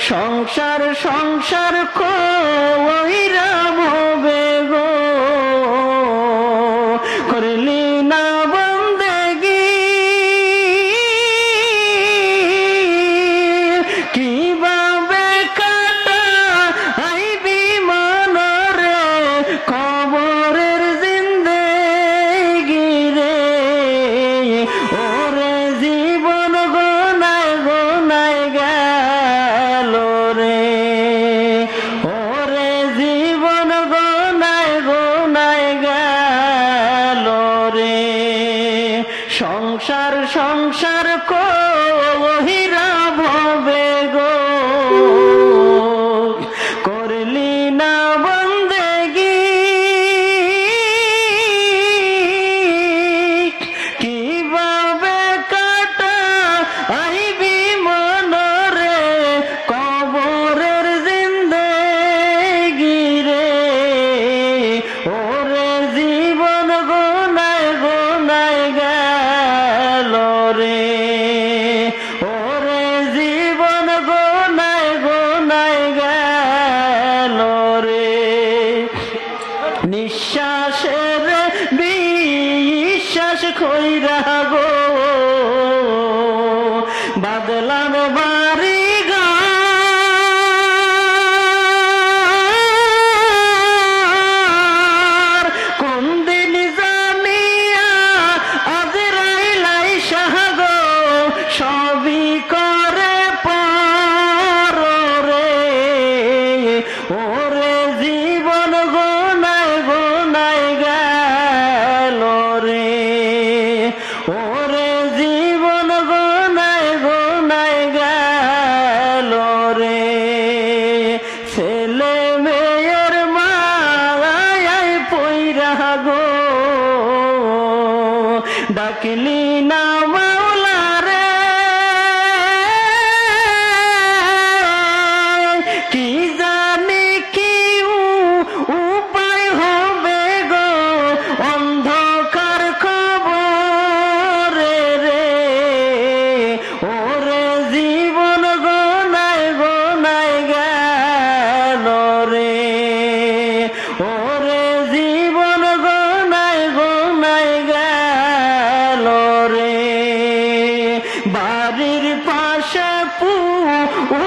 সংসার সংসার কইরা মবে করে। ওরে জীবন গোনায় গোনায় গেল রে। নিঃশ্বাসের বিশ্বাস খৈরা গো। বাদলার বা ডাকলি না ¡Oh!